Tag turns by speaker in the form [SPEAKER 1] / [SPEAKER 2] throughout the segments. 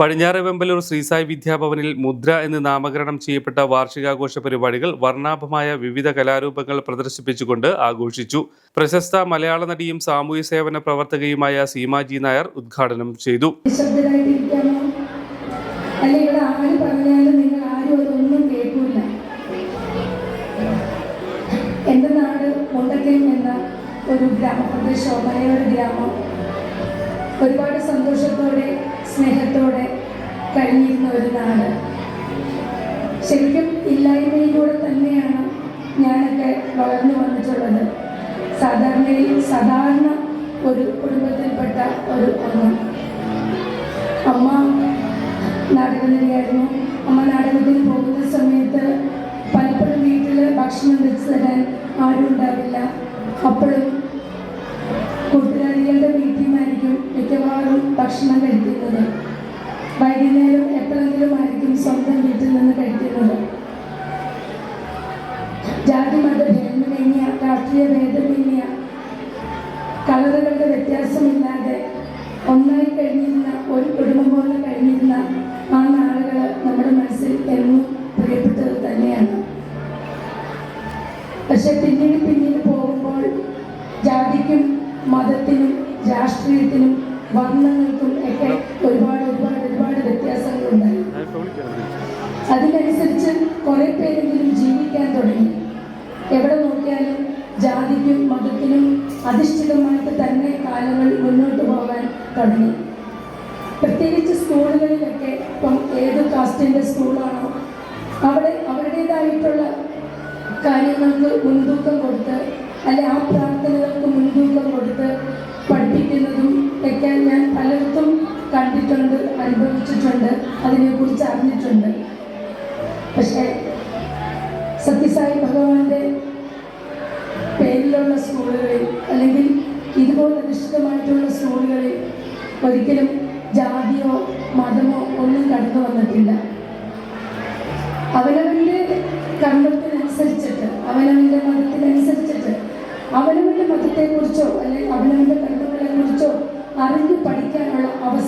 [SPEAKER 1] പടിഞ്ഞാറ് വെമ്പലൂർ ശ്രീസായി വിദ്യാഭവനിൽ മുദ്ര എന്ന് നാമകരണം ചെയ്യപ്പെട്ട വാർഷികാഘോഷ പരിപാടികൾ വർണാഭമായ വിവിധ കലാരൂപങ്ങൾ പ്രദർശിപ്പിച്ചുകൊണ്ട് ആഘോഷിച്ചു. പ്രശസ്ത മലയാള നടിയും സാമൂഹ്യ സേവന പ്രവർത്തകയുമായ സീമാജി നായർ ഉദ്ഘാടനം ചെയ്തു.
[SPEAKER 2] എന്ന ഒരു ഒരുപാട് സന്തോഷത്തോടെ സ്നേഹത്തോടെ കഴിഞ്ഞിരുന്ന ഒരു നാട് ശരിക്കും ഇല്ലായ്മയിലൂടെ തന്നെയാണ് ഞാനൊക്കെ വളർന്നു വന്നിട്ടുള്ളത്. സാധാരണയിൽ സാധാരണ ഒരു കുടുംബത്തിൽപ്പെട്ട ഒരു അമ്മ. അമ്മ നാടകനടിയായിരുന്നു അമ്മ നാടകത്തിന് പോകുന്ന സമയത്ത് പലപ്പോഴും വീട്ടിൽ ഭക്ഷണം വെച്ച് തരാൻ ആരും ഉണ്ടാവില്ല. അപ്പോഴും കൂട്ടുകാരികളുടെ വീട്ടിൽ നിന്നായിരിക്കും മിക്കവാറും ഭക്ഷണം കഴിക്കുന്നത്. വൈകുന്നേരം എപ്പോഴെങ്കിലും ആയിരിക്കും സ്വന്തം വീട്ടിൽ നിന്ന് കഴിക്കുന്നത്? ജാതി മത ഭേദമന്യ രാഷ്ട്രീയ ഭേദമന്യ കളറുകളുടെ വ്യത്യാസമില്ലാതെ ഒന്നായി കഴിഞ്ഞിരുന്ന ഒരു കുടുംബം പോലെ കഴിഞ്ഞിരുന്ന ആ നാളുകൾ നമ്മുടെ മനസ്സിൽ എന്നും പ്രിയപ്പെട്ടത് തന്നെയാണ്. പക്ഷെ പിന്നീട് പിന്നീട് പോകുമ്പോൾ ജാതിക്കും മതത്തിനും രാഷ്ട്രീയത്തിനും വർണങ്ങൾക്കും ഒക്കെ ഒരുപാട് അതിനനുസരിച്ച് കുറെ പേരെങ്കിലും ജീവിക്കാൻ തുടങ്ങി. എവിടെ നോക്കിയാലും ജാതിക്കും മതത്തിനും അധിഷ്ഠിതമായിട്ട് തന്നെ കാലങ്ങൾ മുന്നോട്ട് പോകാൻ തുടങ്ങി. പ്രത്യേകിച്ച് സ്കൂളുകളിലൊക്കെ ഇപ്പം ഏത് കാസ്റ്റിന്റെ സ്കൂളാണോ അവിടെ അവരുടേതായിട്ടുള്ള കാര്യങ്ങൾക്ക് മുൻതൂക്കം കൊടുത്ത് അല്ലെ ആ പ്രാർത്ഥനകൾക്ക് മുൻതൂക്കം കൊടുത്ത് കണ്ടിട്ടുണ്ട് അനുഭവിച്ചിട്ടുണ്ട് അതിനെക്കുറിച്ച് അറിഞ്ഞിട്ടുണ്ട്. പക്ഷേ സത്യസായി ഭഗവാന്റെ പേരിലുള്ള സ്കൂളുകളിൽ അല്ലെങ്കിൽ ഇതുപോലെ അധിഷ്ഠിതമായിട്ടുള്ള സ്കൂളുകളിൽ ഒരിക്കലും ജാതിയോ മതമോ ഒന്നും കടന്നു വന്നിട്ടില്ല. അവനവന്റെ കർമ്മത്തിനനുസരിച്ചിട്ട് അവനവന്റെ മതത്തിനനുസരിച്ചിട്ട് അവനവന്റെ മതത്തെക്കുറിച്ചോ അല്ലെങ്കിൽ അവനവന്റെ കർമ്മങ്ങളെക്കുറിച്ചോ അറിഞ്ഞു പഠിക്കാനുള്ള അവസരം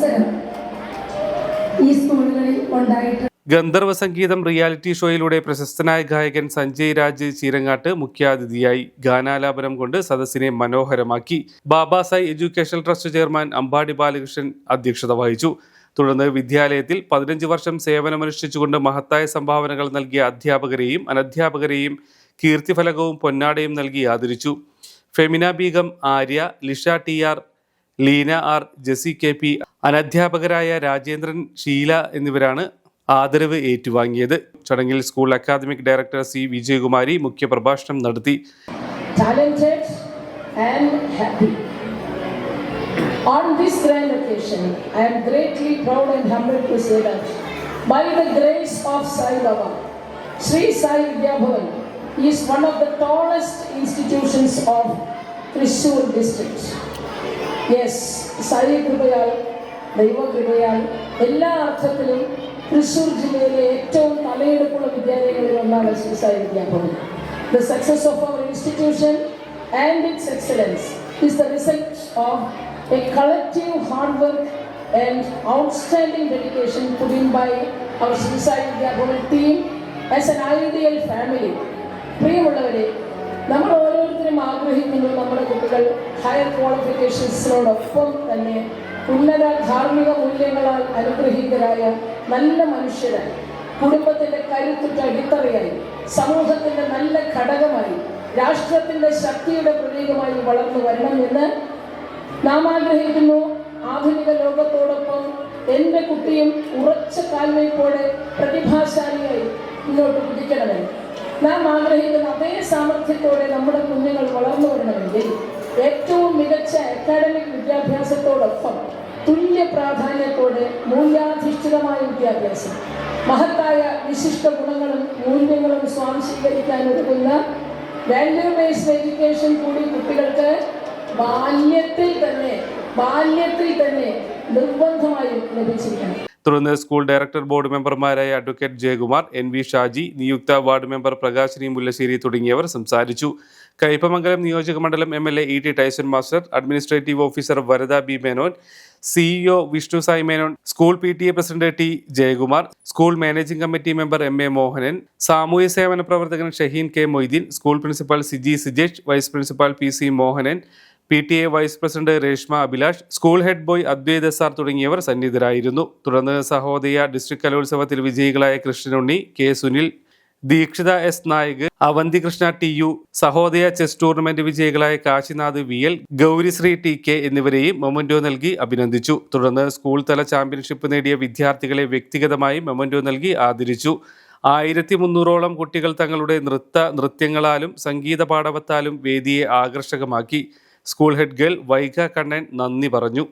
[SPEAKER 1] ഗന്ധർവ സംഗീതം റിയാലിറ്റി ഷോയിലൂടെ പ്രശസ്തനായ ഗായകൻ സഞ്ജയ് രാജ് ചീരങ്ങാട്ട് മുഖ്യാതിഥിയായി ഗാനാലാപനം കൊണ്ട് സദസ്സിനെ മനോഹരമാക്കി. Babasai educational trust chairman Ambadi Balakrishnan അധ്യക്ഷത വഹിച്ചു. തുടർന്ന് വിദ്യാലയത്തിൽ പതിനഞ്ച് വർഷം സേവനമനുഷ്ഠിച്ചുകൊണ്ട് മഹത്തായ സംഭാവനകൾ നൽകിയ അധ്യാപകരെയും അനധ്യാപകരെയും കീർത്തിഫലകവും പൊന്നാടയും നൽകി ആദരിച്ചു. Femina Begum Arya Lisha T R Leena R Jessy K P അനധ്യാപകരായ Rajendran Sheela എന്നിവരാണ് ആദരവ് ഏറ്റുവാങ്ങിയത് ചടങ്ങിൽ school academic director C Vijayakumari മുഖ്യപ്രഭാഷണം നടത്തി.
[SPEAKER 3] On this grand occasion, I am greatly proud and humbled to say that by the grace of Sai Baba, Sri Sai Vidya Bhavan is one of the tallest institutions of Thrissur district. Yes Sai കൃപയാൽ ദൈവകൃപയാൽ എല്ലാ അർത്ഥത്തിലും തൃശ്ശൂർ ജില്ലയിലെ ഏറ്റവും തലയെടുപ്പുള്ള വിദ്യാലയങ്ങളിൽ ഒന്നാണ് Sri Sai Vidyabhavan the success of our institution and its excellence is the result of a collective hard work and outstanding dedication put in by our Sri Sai Vidyabhavan team as an ideal family. പ്രിയമുള്ളവരെ നമ്മൾ ഓരോരുത്തരും ആഗ്രഹിക്കുന്നത് നമ്മുടെ കുട്ടികൾ higher ക്വാളിഫിക്കേഷൻസിനോടൊപ്പം തന്നെ ഉന്നത ധാർമ്മിക മൂല്യങ്ങളാൽ അനുഗ്രഹീതരായ നല്ല മനുഷ്യരായി കുടുംബത്തിന്റെ കരുത്തുറ്റ അടിത്തറയായി സമൂഹത്തിന്റെ നല്ല ഘടകമായി രാഷ്ട്രത്തിന്റെ ശക്തിയുടെ പ്രതീകമായി വളർന്നു വരണമെന്ന് നാം ആഗ്രഹിക്കുന്നു. ആധുനിക ലോകത്തോടൊപ്പം എന്റെ കുട്ടിയും ഉറച്ച കാൽവയ്പോടെ പ്രതിഭാശാലിയായി മുന്നോട്ട് കുതിക്കണമെന്ന് നാം ആഗ്രഹിക്കുന്ന അതേ സാമർഥ്യത്തോടെ നമ്മുടെ കുഞ്ഞുങ്ങൾ വളർന്നു വരണമെങ്കിൽ ഏറ്റവും മികച്ച അക്കാഡമിക് വിദ്യാഭ്യാസത്തോടൊപ്പം തുല്യ പ്രാധാന്യത്തോടെ മൂല്യാധിഷ്ഠിതമായ വിദ്യാഭ്യാസം മഹത്തായ വിശിഷ്ട ഗുണങ്ങളും മൂല്യങ്ങളും സ്വാംശീകരിക്കാൻ ഒരുങ്ങുന്ന വാല്യൂ ബേസ്ഡ് എഡ്യൂക്കേഷൻ കൂടി കുട്ടികൾക്ക് ബാല്യത്തിൽ തന്നെ ബാല്യത്തിൽ തന്നെ നിർബന്ധമായും ലഭിച്ചിരിക്കണം.
[SPEAKER 1] തുടർന്ന് സ്കൂൾ ഡയറക്ടർ ബോർഡ് മെമ്പർമാരായ advocate Jayakumar N V Shaji നിയുക്ത വാർഡ് മെമ്പർ പ്രകാശിനി മുല്ലശ്ശേരി തുടങ്ങിയവർ സംസാരിച്ചു. കയ്പമംഗലം നിയോജക മണ്ഡലം M L A E T Tyson master administrative officer Varada B Menon CEO Vishnu Sai Menon school P T A president T Jayakumar school managing committee member M A Mohanan സാമൂഹ്യ സേവന പ്രവർത്തകൻ Shaheen K Moideen school principal Siji Sijesh vice principal P C Mohanan P T A vice president Reshma Abhilash school head boy Advaitha sir തുടങ്ങിയവർ സന്നിധരായിരുന്നു തുടർന്ന് Sahodaya district കലോത്സവത്തിൽ വിജയികളായ Krishnanunni K Sunil Deekshitha S Nayak Avanthi Krishna T U Sahodaya chess tournament വിജയികളായ Kashinath V L Gaurisree T K എന്നിവരെയും memento നൽകി അഭിനന്ദിച്ചു. തുടർന്ന് school തല championship നേടിയ വിദ്യാർത്ഥികളെ വ്യക്തിഗതമായി മൊമന്റോ നൽകി ആദരിച്ചു. ആയിരത്തി മുന്നൂറോളം കുട്ടികൾ തങ്ങളുടെ നൃത്ത നൃത്യങ്ങളാലും സംഗീത പാടവത്താലും വേദിയെ ആകർഷകമാക്കി. School head girl Vaiga Kannan നന്ദി പറഞ്ഞു